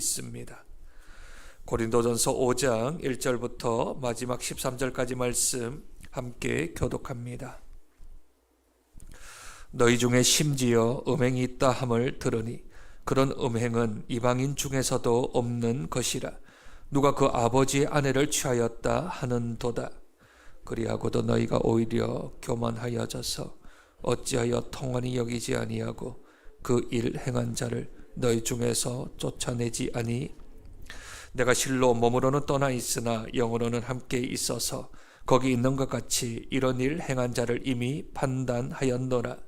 있습니다. 고린도전서 5장 1절부터 마지막 13절까지 말씀 함께 교독합니다. 너희 중에 심지어 음행이 있다 함을 들으니 그런 음행은 이방인 중에서도 없는 것이라 누가 그 아버지의 아내를 취하였다 하는도다 그리하고도 너희가 오히려 교만하여져서 어찌하여 통한이 여기지 아니하고 그 일 행한 자를 너희 중에서 쫓아내지 아니. 내가 실로 몸으로는 떠나 있으나 영으로는 함께 있어서 거기 있는 것 같이 이런 일 행한 자를 이미 판단하였노라.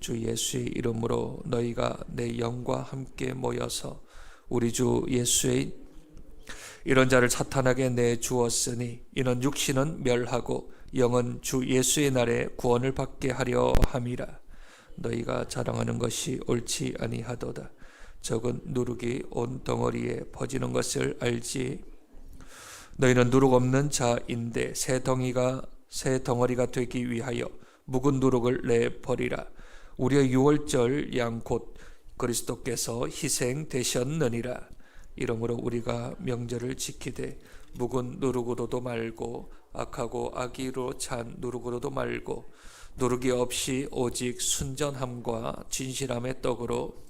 주 예수의 이름으로 너희가 내 영과 함께 모여서 우리 주 예수의 이런 자를 사탄에게 내 주었으니 이는 육신은 멸하고 영은 주 예수의 날에 구원을 받게 하려 함이라. 너희가 자랑하는 것이 옳지 아니하도다 적은 누룩이 온 덩어리에 퍼지는 것을 알지. 너희는 누룩 없는 자인데 새 덩이가 새 덩어리가 되기 위하여 묵은 누룩을 내 버리라. 우리의 유월절 양 곧 그리스도께서 희생되셨느니라. 이러므로 우리가 명절을 지키되 묵은 누룩으로도 말고 악하고 악의로 찬 누룩으로도 말고 누룩이 없이 오직 순전함과 진실함의 떡으로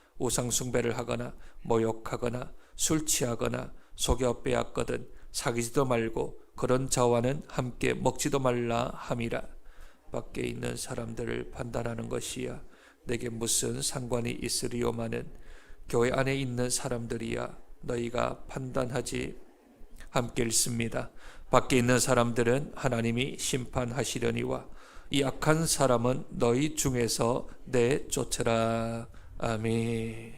우상 숭배를 하거나 모욕하거나 술 취하거나 속여 빼앗거든 사귀지도 말고 그런 자와는 함께 먹지도 말라 함이라 밖에 있는 사람들을 판단하는 것이야 내게 무슨 상관이 있으리요마는 교회 안에 있는 사람들이야 너희가 판단하지 함께 읽습니다. 밖에 있는 사람들은 하나님이 심판하시려니와 이 악한 사람은 너희 중에서 내쫓으라. 아멘.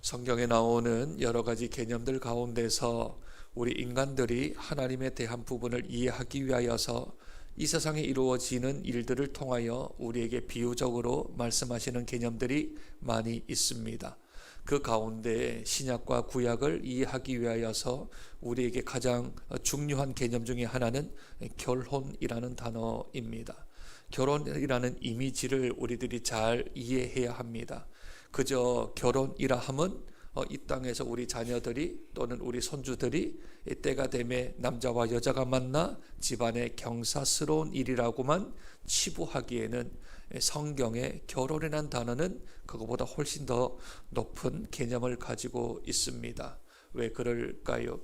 성경에 나오는 여러 가지 개념들 가운데서 우리 인간들이 하나님에 대한 부분을 이해하기 위하여서 이 세상에 이루어지는 일들을 통하여 우리에게 비유적으로 말씀하시는 개념들이 많이 있습니다. 그 가운데 신약과 구약을 이해하기 위하여서 우리에게 가장 중요한 개념 중에 하나는 결혼이라는 단어입니다. 결혼이라는 이미지를 우리들이 잘 이해해야 합니다. 그저 결혼이라 함은 어, 이 땅에서 우리 자녀들이 또는 우리 손주들이 때가 되매 남자와 여자가 만나 집안의 경사스러운 일이라고만 치부하기에는 성경의 결혼이란 단어는 그것보다 훨씬 더 높은 개념을 가지고 있습니다. 왜 그럴까요?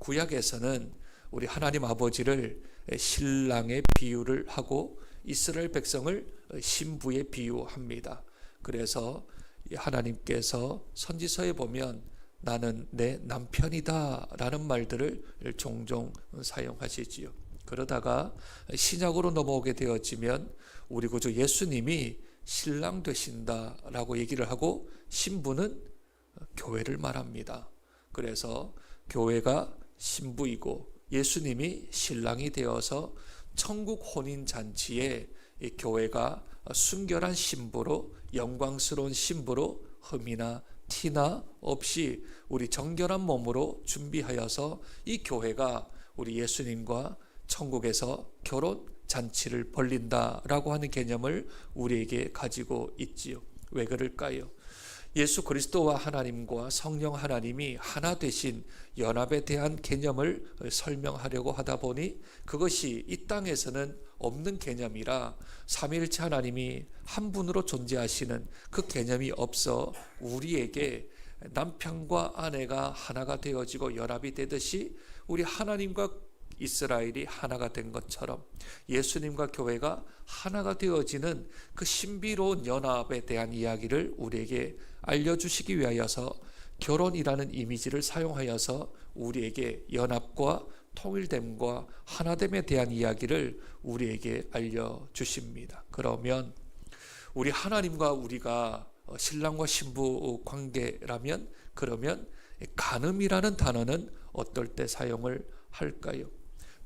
구약에서는 우리 하나님 아버지를 신랑의 비유를 하고 이스라엘 백성을 신부에 비유합니다. 그래서 하나님께서 선지서에 보면 나는 내 남편이다 라는 말들을 종종 사용하시지요. 그러다가 신약으로 넘어오게 되어지면 우리 구주 예수님이 신랑 되신다 라고 얘기를 하고 신부는 교회를 말합니다. 그래서 교회가 신부이고 예수님이 신랑이 되어서 천국 혼인 잔치에 교회가 순결한 신부로 영광스러운 신부로 흠이나 티나 없이 우리 정결한 몸으로 준비하여서 이 교회가 우리 예수님과 천국에서 결혼 잔치를 벌린다라고 하는 개념을 우리에게 가지고 있지요. 왜 그럴까요? 예수 그리스도와 하나님과 성령 하나님이 하나 되신 연합에 대한 개념을 설명하려고 하다 보니 그것이 이 땅에서는 없는 개념이라 삼위일체 하나님이 한 분으로 존재하시는 그 개념이 없어 우리에게 남편과 아내가 하나가 되어지고 연합이 되듯이 우리 하나님과 이스라엘이 하나가 된 것처럼 예수님과 교회가 하나가 되어지는 그 신비로운 연합에 대한 이야기를 우리에게 알려주시기 위하여서 결혼이라는 이미지를 사용하여서 우리에게 연합과 통일됨과 하나됨에 대한 이야기를 우리에게 알려주십니다. 그러면 우리 하나님과 우리가 신랑과 신부 관계라면 그러면 간음이라는 단어는 어떨 때 사용을 할까요?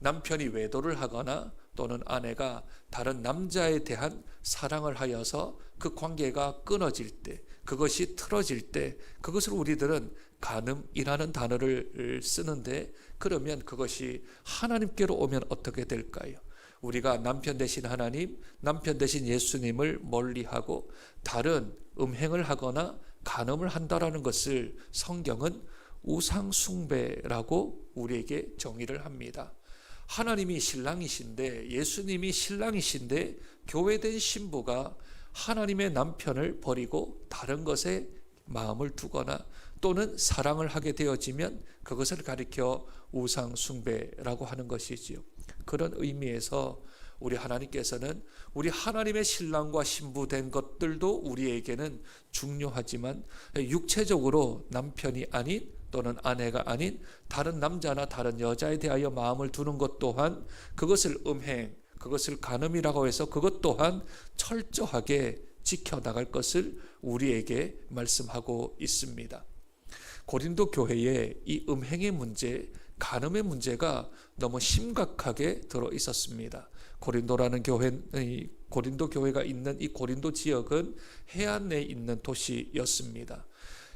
남편이 외도를 하거나 또는 아내가 다른 남자에 대한 사랑을 하여서 그 관계가 끊어질 때, 그것이 틀어질 때, 그것을 우리들은 간음이라는 단어를 쓰는데, 그러면 그것이 하나님께로 오면 어떻게 될까요? 우리가 남편 대신 하나님, 남편 대신 예수님을 멀리하고 다른 음행을 하거나 간음을 한다라는 것을 성경은 우상숭배라고 우리에게 정의를 합니다. 하나님이 신랑이신데 예수님이 신랑이신데 교회된 신부가 하나님의 남편을 버리고 다른 것에 마음을 두거나 또는 사랑을 하게 되어지면 그것을 가리켜 우상 숭배라고 하는 것이지요. 그런 의미에서 우리 하나님께서는 우리 하나님의 신랑과 신부된 것들도 우리에게는 중요하지만 육체적으로 남편이 아닌 또는 아내가 아닌 다른 남자나 다른 여자에 대하여 마음을 두는 것 또한 그것을 음행, 그것을 간음이라고 해서 그것 또한 철저하게 지켜나갈 것을 우리에게 말씀하고 있습니다. 고린도 교회에 이 음행의 문제, 간음의 문제가 너무 심각하게 들어 있었습니다. 고린도라는 교회, 고린도 교회가 있는 이 고린도 지역은 해안에 있는 도시였습니다.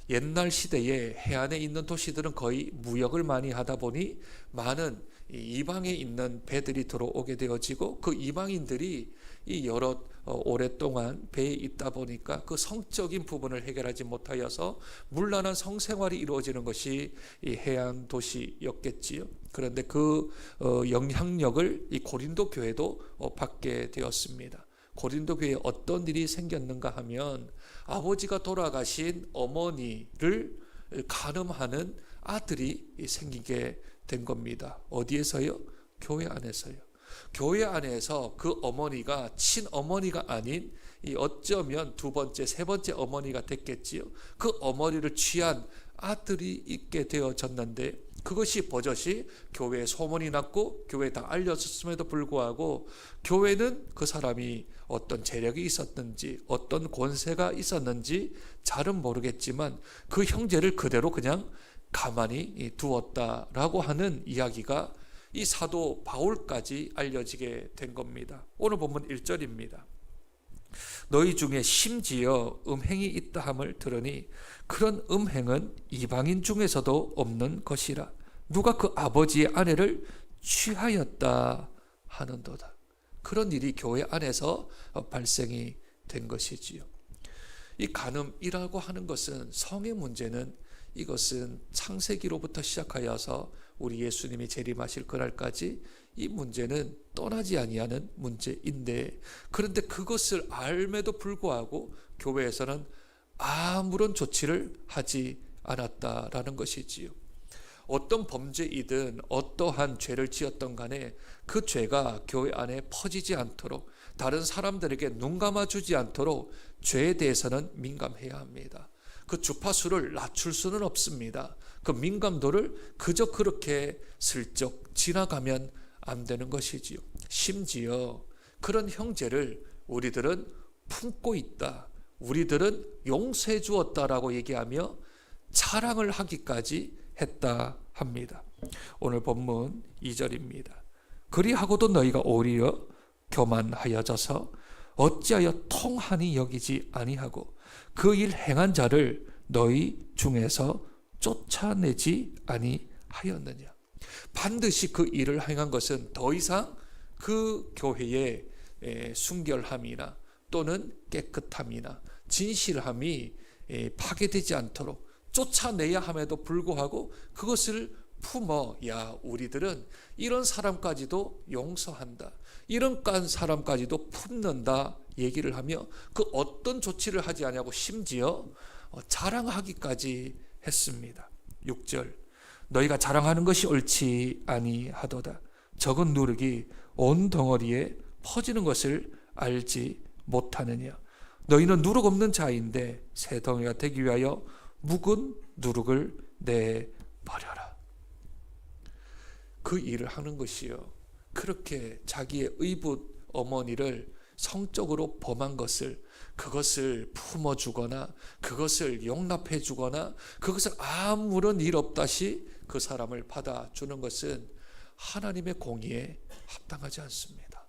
옛날 시대에 해안에 있는 도시들은 거의 무역을 많이 하다 보니 많은 이방에 있는 배들이 들어오게 되어지고 그 이방인들이 이 여러 어, 오랫동안 배에 있다 보니까 그 성적인 부분을 해결하지 못하여서 물란한 성생활이 이루어지는 것이 이 해안 도시였겠지요. 그런데 그 어, 영향력을 이 고린도 교회도 어, 받게 되었습니다. 고린도 교회에 어떤 일이 생겼는가 하면 아버지가 돌아가신 어머니를 가늠하는 아들이 생기게 된 겁니다. 어디에서요? 교회 안에서요. 교회 안에서 그 어머니가 친어머니가 아닌 이 어쩌면 두 번째, 세 번째 어머니가 됐겠지요. 그 어머니를 취한 아들이 있게 되어졌는데 그것이 버젓이 교회에 소문이 났고 교회에 다 알려졌음에도 불구하고 교회는 그 사람이 어떤 재력이 있었는지 어떤 권세가 있었는지 잘은 모르겠지만 그 형제를 그대로 그냥 가만히 두었다라고 하는 이야기가 이 사도 바울까지 알려지게 된 겁니다. 오늘 본문 1절입니다. 너희 중에 심지어 음행이 있다 함을 들으니 그런 음행은 이방인 중에서도 없는 것이라 누가 그 아버지의 아내를 취하였다 하는도다. 그런 일이 교회 안에서 발생이 된 것이지요. 이 간음이라고 하는 것은 성의 문제는 이것은 창세기로부터 시작하여서 우리 예수님이 재림하실 그날까지 이 문제는 떠나지 아니하는 문제인데 그런데 그것을 알매도 불구하고 교회에서는 아무런 조치를 하지 않았다라는 것이지요. 어떤 범죄이든 어떠한 죄를 지었던 간에 그 죄가 교회 안에 퍼지지 않도록 다른 사람들에게 눈 감아주지 않도록 죄에 대해서는 민감해야 합니다. 그 주파수를 낮출 수는 없습니다. 그 민감도를 그저 그렇게 슬쩍 지나가면 안 되는 것이지요. 심지어 그런 형제를 우리들은 품고 있다. 우리들은 용서해 주었다라고 얘기하며 자랑을 하기까지 했다 합니다. 오늘 본문 2절입니다. 그리하고도 너희가 오히려 교만하여져서 어찌하여 통하니 여기지 아니하고 그 일 행한 자를 너희 중에서 쫓아내지 아니하였느냐. 반드시 그 일을 행한 것은 더 이상 그 교회의 순결함이나 또는 깨끗함이나 진실함이 파괴되지 않도록 쫓아내야 함에도 불구하고 그것을 품어 야 우리들은 이런 사람까지도 용서한다. 이런 깐 사람까지도 품는다 얘기를 하며 그 어떤 조치를 하지 않냐고 심지어 어, 자랑하기까지 했습니다. 6절 너희가 자랑하는 것이 옳지 아니하도다. 적은 누룩이 온 덩어리에 퍼지는 것을 알지 못하느냐. 너희는 누룩 없는 자인데 새 덩이가 되기 위하여 묵은 누룩을 내버려라. 그 일을 하는 것이요. 그렇게 자기의 의붓 어머니를 성적으로 범한 것을 그것을 품어주거나 그것을 용납해주거나 그것을 아무런 일 없다시 그 사람을 받아주는 것은 하나님의 공의에 합당하지 않습니다.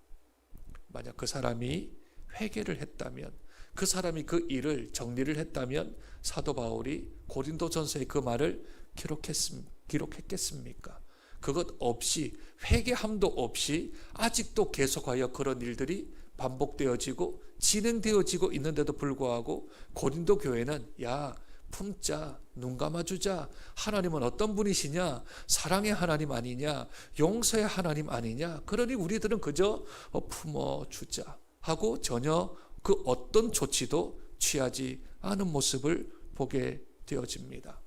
만약 그 사람이 회개를 했다면 그 사람이 그 일을 정리를 했다면 사도 바울이 고린도전서에 그 말을 기록했겠습니까? 그것 없이 회개함도 없이 아직도 계속하여 그런 일들이 반복되어지고 진행되어지고 있는데도 불구하고 고린도 교회는 야 품자 눈 감아주자 하나님은 어떤 분이시냐? 사랑의 하나님 아니냐? 용서의 하나님 아니냐? 그러니 우리들은 그저 어, 품어주자 하고 전혀 그 어떤 조치도 취하지 않은 모습을 보게 되어집니다.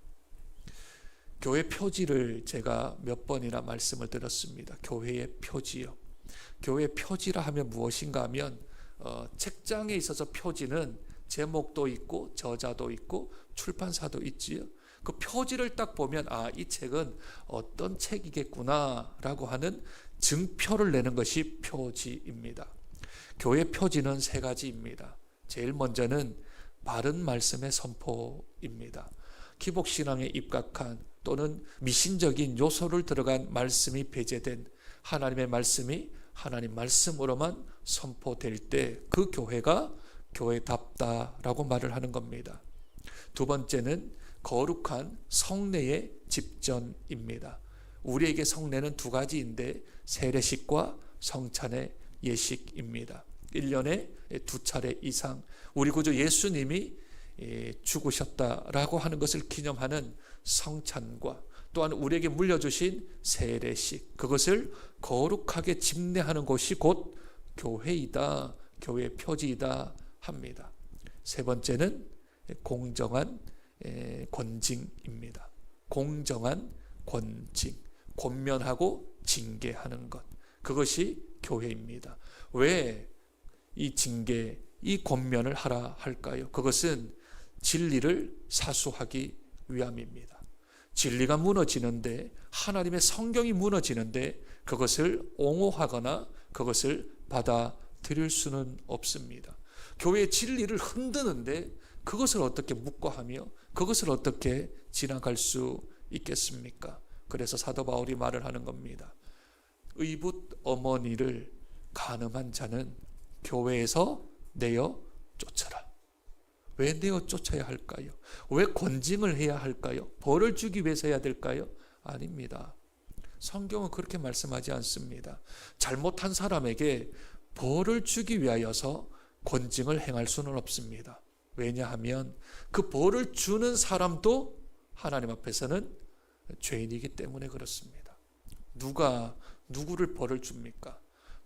교회 표지를 제가 몇 번이나 말씀을 드렸습니다. 교회의 표지요. 교회 표지라 하면 무엇인가 하면 어, 책장에 있어서 표지는 제목도 있고 저자도 있고 출판사도 있지요. 그 표지를 딱 보면 아 이 책은 어떤 책이겠구나라고 하는 증표를 내는 것이 표지입니다. 교회 표지는 세 가지입니다. 제일 먼저는 바른 말씀의 선포입니다. 기복 신앙에 입각한 또는 미신적인 요소를 들어간 말씀이 배제된 하나님의 말씀이 하나님 말씀으로만 선포될 때 그 교회가 교회답다라고 말을 하는 겁니다. 두 번째는 거룩한 성례의 집전입니다. 우리에게 성례는 두 가지인데 세례식과 성찬의 예식입니다. 1년에 두 차례 이상 우리 구주 예수님이 죽으셨다라고 하는 것을 기념하는 성찬과 또한 우리에게 물려주신 세례식 그것을 거룩하게 집례하는 곳이 곧 교회이다 교회 표지이다 합니다. 세 번째는 공정한 권징입니다. 공정한 권징 권면하고 징계하는 것 그것이 교회입니다. 왜 이 징계 이 권면을 하라 할까요? 그것은 진리를 사수하기 위함입니다. 진리가 무너지는데 하나님의 성경이 무너지는데 그것을 옹호하거나 그것을 받아들일 수는 없습니다. 교회의 진리를 흔드는데 그것을 어떻게 묵과하며 그것을 어떻게 지나갈 수 있겠습니까? 그래서 사도 바울이 말을 하는 겁니다. 의붓 어머니를 가늠한 자는 교회에서 내어 쫓아라. 왜 내어 쫓아야 할까요? 왜 권징을 해야 할까요? 벌을 주기 위해서 해야 될까요? 아닙니다. 성경은 그렇게 말씀하지 않습니다. 잘못한 사람에게 벌을 주기 위하여서 권징을 행할 수는 없습니다. 왜냐하면 그 벌을 주는 사람도 하나님 앞에서는 죄인이기 때문에 그렇습니다. 누가 누구를 벌을 줍니까?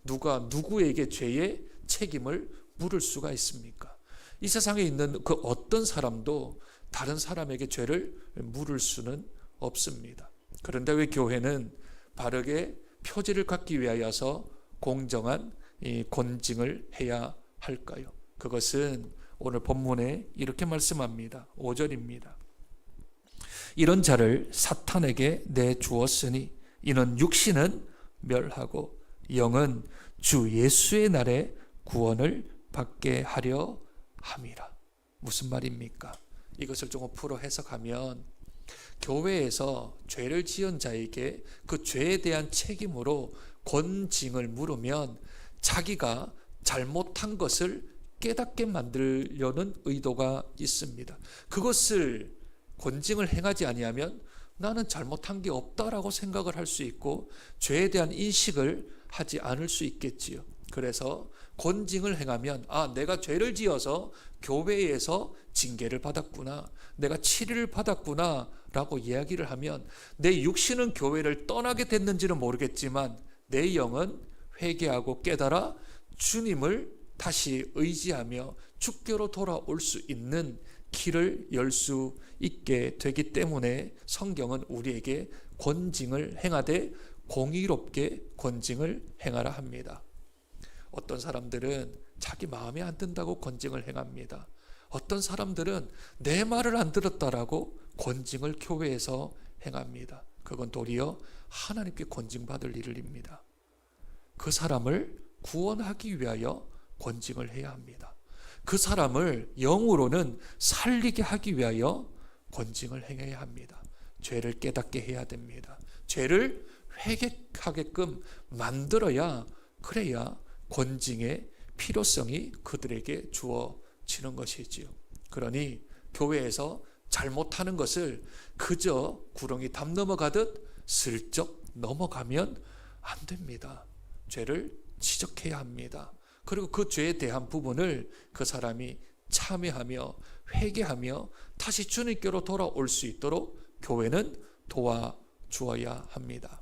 누가 누구에게 죄의 책임을 물을 수가 있습니까? 이 세상에 있는 그 어떤 사람도 다른 사람에게 죄를 물을 수는 없습니다. 그런데 왜 교회는 바르게 표지를 갖기 위하여서 공정한 권징을 해야 할까요? 그것은 오늘 본문에 이렇게 말씀합니다. 5절입니다. 이런 자를 사탄에게 내주었으니 이는 육신은 멸하고 영은 주 예수의 날에 구원을 받게 하려 함이라. 무슨 말입니까? 이것을 조금 풀어 해석하면 교회에서 죄를 지은 자에게 그 죄에 대한 책임으로 권징을 물으면 자기가 잘못한 것을 깨닫게 만들려는 의도가 있습니다. 그것을 권징을 행하지 아니하면 나는 잘못한 게 없다라고 생각을 할 수 있고 죄에 대한 인식을 하지 않을 수 있겠지요. 그래서 권징을 행하면 아 내가 죄를 지어서 교회에서 징계를 받았구나 내가 치료를 받았구나라고 이야기를 하면 내 육신은 교회를 떠나게 됐는지는 모르겠지만 내 영은 회개하고 깨달아 주님을 다시 의지하며 주께로 돌아올 수 있는 길을 열 수 있게 되기 때문에 성경은 우리에게 권징을 행하되 공의롭게 권징을 행하라 합니다. 어떤 사람들은 자기 마음에 안 든다고 권징을 행합니다. 어떤 사람들은 내 말을 안 들었다라고 권징을 교회에서 행합니다. 그건 도리어 하나님께 권징받을 일입니다. 그 사람을 구원하기 위하여 권징을 해야 합니다. 그 사람을 영으로는 살리게 하기 위하여 권징을 행해야 합니다. 죄를 깨닫게 해야 됩니다. 죄를 회개하게끔 만들어야 그래야 권징의 필요성이 그들에게 주어지는 것이지요. 그러니 교회에서 잘못하는 것을 그저 구렁이 담 넘어가듯 슬쩍 넘어가면 안 됩니다. 죄를 지적해야 합니다. 그리고 그 죄에 대한 부분을 그 사람이 참여하며 회개하며 다시 주님께로 돌아올 수 있도록 교회는 도와주어야 합니다.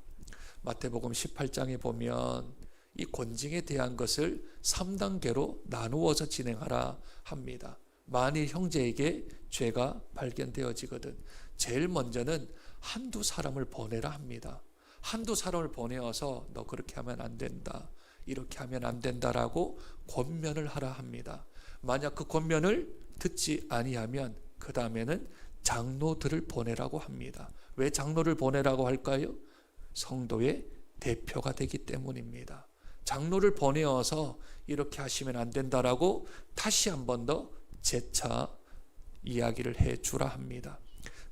마태복음 18장에 보면 이 권징에 대한 것을 3단계로 나누어서 진행하라 합니다. 만일 형제에게 죄가 발견되어지거든 제일 먼저는 한두 사람을 보내라 합니다. 한두 사람을 보내어서 너 그렇게 하면 안 된다. 이렇게 하면 안 된다라고 권면을 하라 합니다. 만약 그 권면을 듣지 아니하면 그 다음에는 장로들을 보내라고 합니다. 왜 장로를 보내라고 할까요? 성도의 대표가 되기 때문입니다. 장로를 보내어서 이렇게 하시면 안 된다라고 다시 한 번 더 재차 이야기를 해 주라 합니다.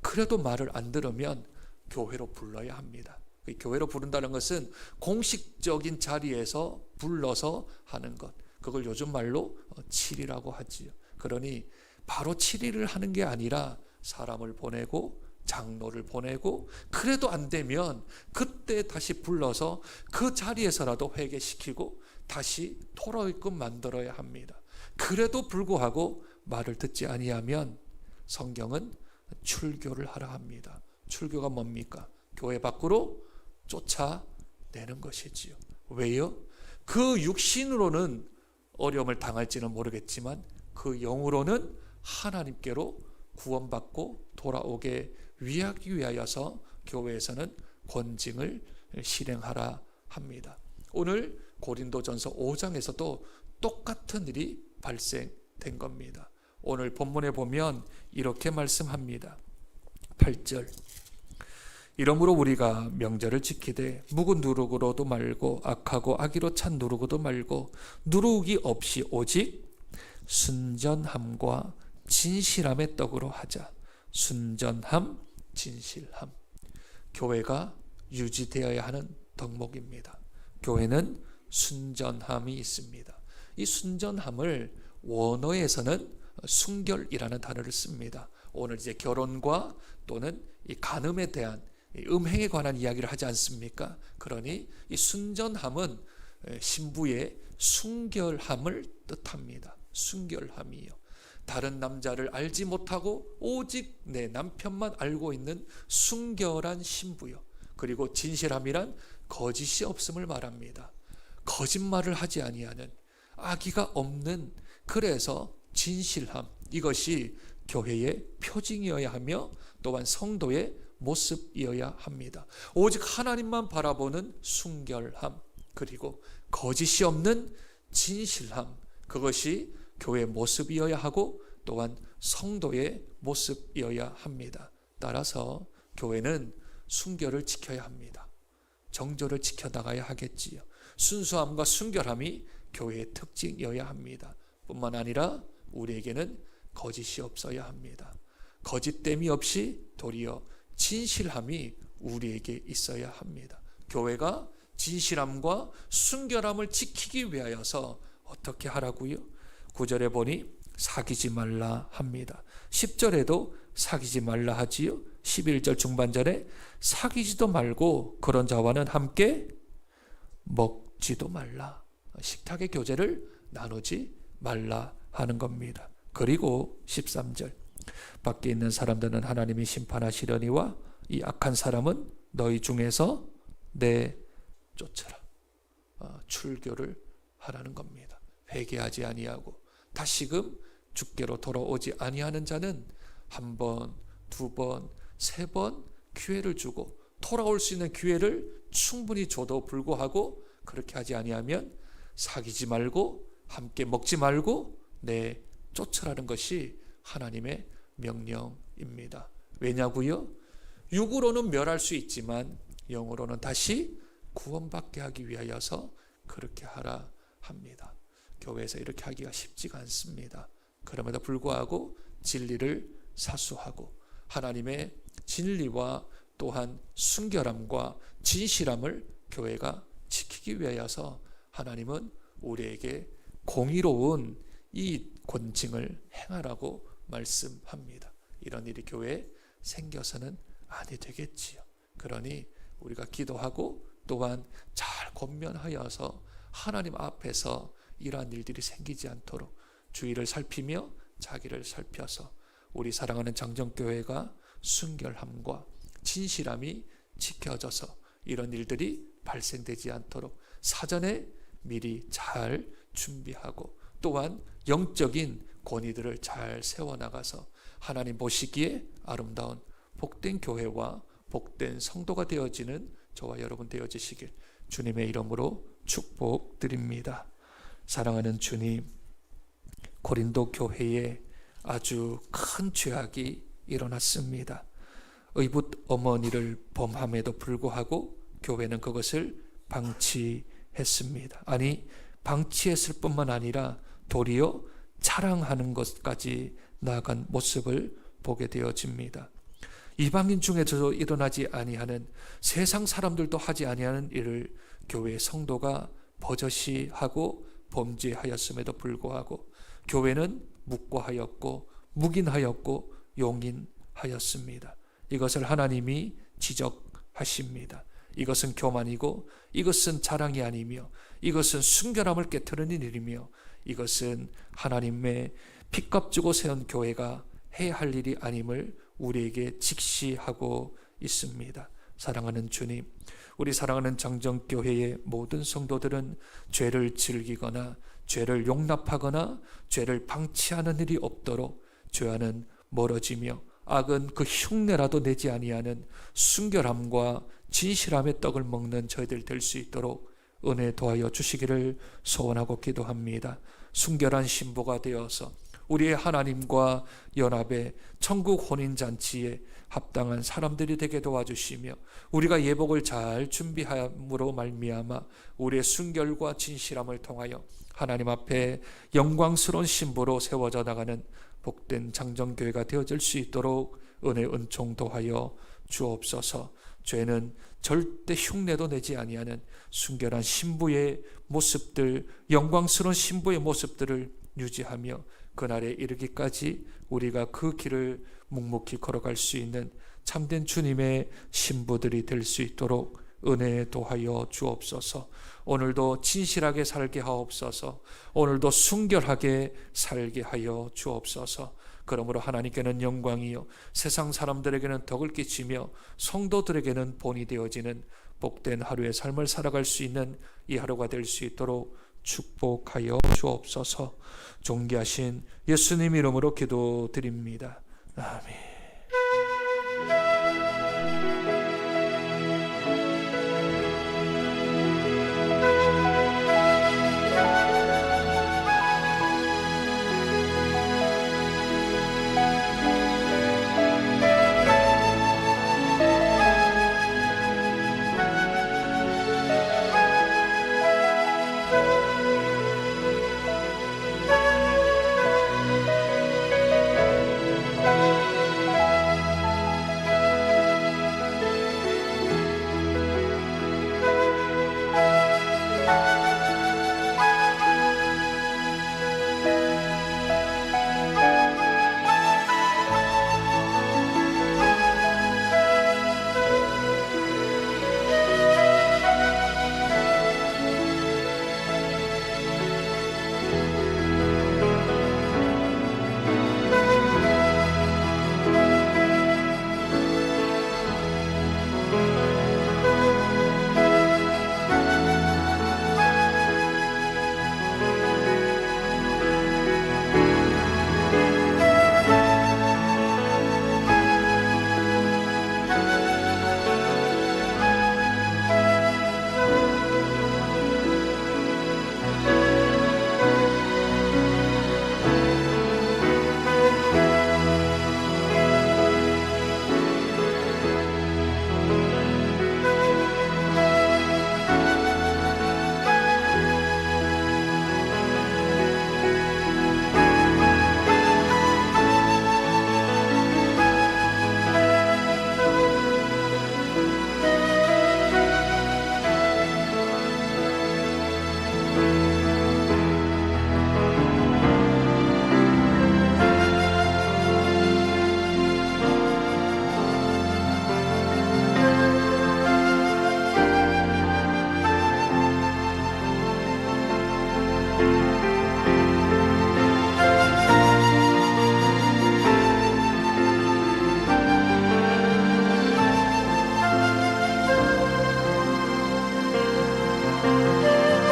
그래도 말을 안 들으면 교회로 불러야 합니다. 그 교회로 부른다는 것은 공식적인 자리에서 불러서 하는 것. 그걸 요즘 말로 어, 칠이라고 하지요. 그러니 바로 칠일을 하는 게 아니라 사람을 보내고 장로를 보내고 그래도 안 되면 그때 다시 불러서 그 자리에서라도 회개시키고 다시 돌아오게끔 만들어야 합니다. 그래도 불구하고 말을 듣지 아니하면 성경은 출교를 하라 합니다. 출교가 뭡니까? 교회 밖으로 쫓아내는 것이지요. 왜요? 그 육신으로는 어려움을 당할지는 모르겠지만 그 영으로는 하나님께로 구원받고 돌아오게 위하기 위하여서 교회에서는 권징을 실행하라 합니다. 오늘 고린도전서 5장에서도 똑같은 일이 발생된 겁니다. 오늘 본문에 보면 이렇게 말씀합니다. 8절 이러므로 우리가 명절을 지키되 묵은 누룩으로도 말고 악하고 악의로 찬 누룩으로도 말고 누룩이 없이 오직 순전함과 진실함의 떡으로 하자. 순전함, 진실함. 교회가 유지되어야 하는 덕목입니다. 교회는 순전함이 있습니다. 이 순전함을 원어에서는 순결이라는 단어를 씁니다. 오늘 이제 결혼과 또는 이 간음에 대한 음행에 관한 이야기를 하지 않습니까? 그러니 이 순전함은 신부의 순결함을 뜻합니다. 순결함이요. 다른 남자를 알지 못하고 오직 내 남편만 알고 있는 순결한 신부요. 그리고 진실함이란 거짓이 없음을 말합니다. 거짓말을 하지 아니하는 악의가 없는 그래서 진실함 이것이 교회의 표징이어야 하며 또한 성도의 모습이어야 합니다. 오직 하나님만 바라보는 순결함 그리고 거짓이 없는 진실함 그것이 교회의 모습이어야 하고 또한 성도의 모습이어야 합니다. 따라서 교회는 순결을 지켜야 합니다. 정조를 지켜나가야 하겠지요. 순수함과 순결함이 교회의 특징이어야 합니다. 뿐만 아니라 우리에게는 거짓이 없어야 합니다. 거짓됨이 없이 도리어 진실함이 우리에게 있어야 합니다. 교회가 진실함과 순결함을 지키기 위하여서 어떻게 하라고요? 9절에 보니 사귀지 말라 합니다. 10절에도 사귀지 말라 하지요. 11절 중반절에 사귀지도 말고 그런 자와는 함께 먹지도 말라. 식탁의 교제를 나누지 말라 하는 겁니다. 그리고 13절 밖에 있는 사람들은 하나님이 심판하시려니와 이 악한 사람은 너희 중에서 내 쫓아라. 어, 출교를 하라는 겁니다. 회개하지 아니하고 다시금 주께로 돌아오지 아니하는 자는 한 번, 두 번, 세 번 기회를 주고 돌아올 수 있는 기회를 충분히 줘도 불구하고 그렇게 하지 아니하면 사귀지 말고 함께 먹지 말고 내 쫓으라는 것이 하나님의 명령입니다. 왜냐고요? 육으로는 멸할 수 있지만 영으로는 다시 구원받게 하기 위하여서 그렇게 하라 합니다. 교회에서 이렇게 하기가 쉽지가 않습니다. 그럼에도 불구하고 진리를 사수하고 하나님의 진리와 또한 순결함과 진실함을 교회가 지키기 위하여서 하나님은 우리에게 공의로운 이 권징을 행하라고 말씀합니다. 이런 일이 교회에 생겨서는 아니 되겠지요. 그러니 우리가 기도하고 또한 잘 권면하여서 하나님 앞에서 이러한 일들이 생기지 않도록 주의를 살피며 자기를 살펴서 우리 사랑하는 장정교회가 순결함과 진실함이 지켜져서 이런 일들이 발생되지 않도록 사전에 미리 잘 준비하고 또한 영적인 권위들을 잘 세워나가서 하나님 보시기에 아름다운 복된 교회와 복된 성도가 되어지는 저와 여러분 되어지시길 주님의 이름으로 축복드립니다. 사랑하는 주님, 고린도 교회에 아주 큰 죄악이 일어났습니다. 의붓 어머니를 범함에도 불구하고 교회는 그것을 방치했습니다. 아니, 방치했을 뿐만 아니라 도리어 자랑하는 것까지 나아간 모습을 보게 되어집니다. 이방인 중에서도 일어나지 아니하는 세상 사람들도 하지 아니하는 일을 교회 성도가 버젓이 하고 범죄하였음에도 불구하고 교회는 묵과하였고 묵인하였고 용인하였습니다. 이것을 하나님이 지적하십니다. 이것은 교만이고 이것은 자랑이 아니며 이것은 순결함을 깨뜨리는 일이며 이것은 하나님의 핏값 주고 세운 교회가 해야 할 일이 아님을 우리에게 직시하고 있습니다. 사랑하는 주님, 우리 사랑하는 장정교회의 모든 성도들은 죄를 즐기거나 죄를 용납하거나 죄를 방치하는 일이 없도록 죄와는 멀어지며 악은 그 흉내라도 내지 아니하는 순결함과 진실함의 떡을 먹는 저희들 될 수 있도록 은혜 도하여 주시기를 소원하고 기도합니다. 순결한 신부가 되어서 우리의 하나님과 연합의 천국 혼인 잔치에 합당한 사람들이 되게 도와주시며 우리가 예복을 잘 준비함으로 말미암아 우리의 순결과 진실함을 통하여 하나님 앞에 영광스러운 신부로 세워져 나가는 복된 장정교회가 되어질 수 있도록 은혜 은총 도하여 주옵소서. 죄는 절대 흉내도 내지 아니하는 순결한 신부의 모습들, 영광스러운 신부의 모습들을 유지하며 그날에 이르기까지 우리가 그 길을 묵묵히 걸어갈 수 있는 참된 주님의 신부들이 될 수 있도록 은혜 도하여 주옵소서. 오늘도 진실하게 살게 하옵소서. 오늘도 순결하게 살게 하여 주옵소서. 그러므로 하나님께는 영광이요 세상 사람들에게는 덕을 끼치며 성도들에게는 본이 되어지는 복된 하루의 삶을 살아갈 수 있는 이 하루가 될 수 있도록 축복하여 주옵소서. 존귀하신 예수님 이름으로 기도드립니다. 아멘.